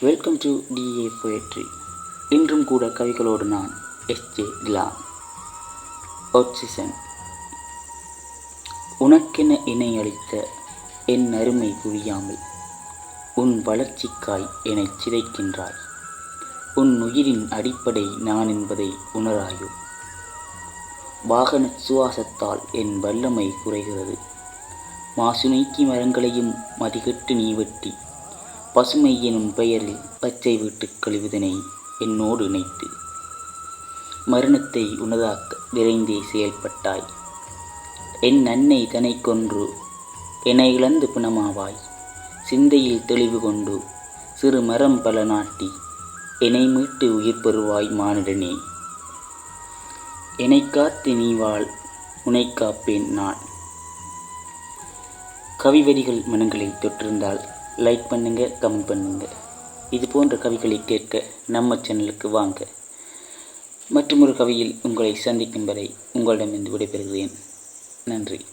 Welcome to DA poetry இன்றும் கூட கவிகளோடு நான் எஸ்ஜே டிலான் ஒட்சிசன் உனக்கென இணை அளித்த என் அருமை புரியாமல் உன் வளர்ச்சிக்காய் என்னை சிதைக்கின்றாய். உன் உயிரின் அடிப்படை நான் என்பதை உணராயோ? வாகன சுவாசத்தால் என் வல்லமை குறைகிறது. மாசு நீக்கி மரங்களையும் மதிகட்டு நீ வெட்டி பசுமை எனும் பெயரில் பச்சை வீட்டுக் கழிவுதனை என்னோடு இணைத்து மரணத்தை உனதாக்க விரைந்தே செயல்பட்டாய். என் அன்னை தனை கொன்று என்னை இழந்து பிணமாவாய். சிந்தையில் தெளிவு கொண்டு சிறு மரம் பல நாட்டி என்னை மீட்டு உயிர் பெறுவாய் மானிடனே. என்னை காத்து நீ வாழ் உனை காப்பேன் நான். கவிவரிகள் மனங்களை தொற்றிருந்தால் லைக் பண்ணுங்கள் கமெண்ட் பண்ணுங்கள் இது போன்ற கவிகளை கேட்க நம்ம சேனலுக்கு வாங்க. மற்றொரு கவியில் உங்களை சந்திக்கும் வரை உங்களிடமிருந்து விடைபெறுகிறேன். நன்றி.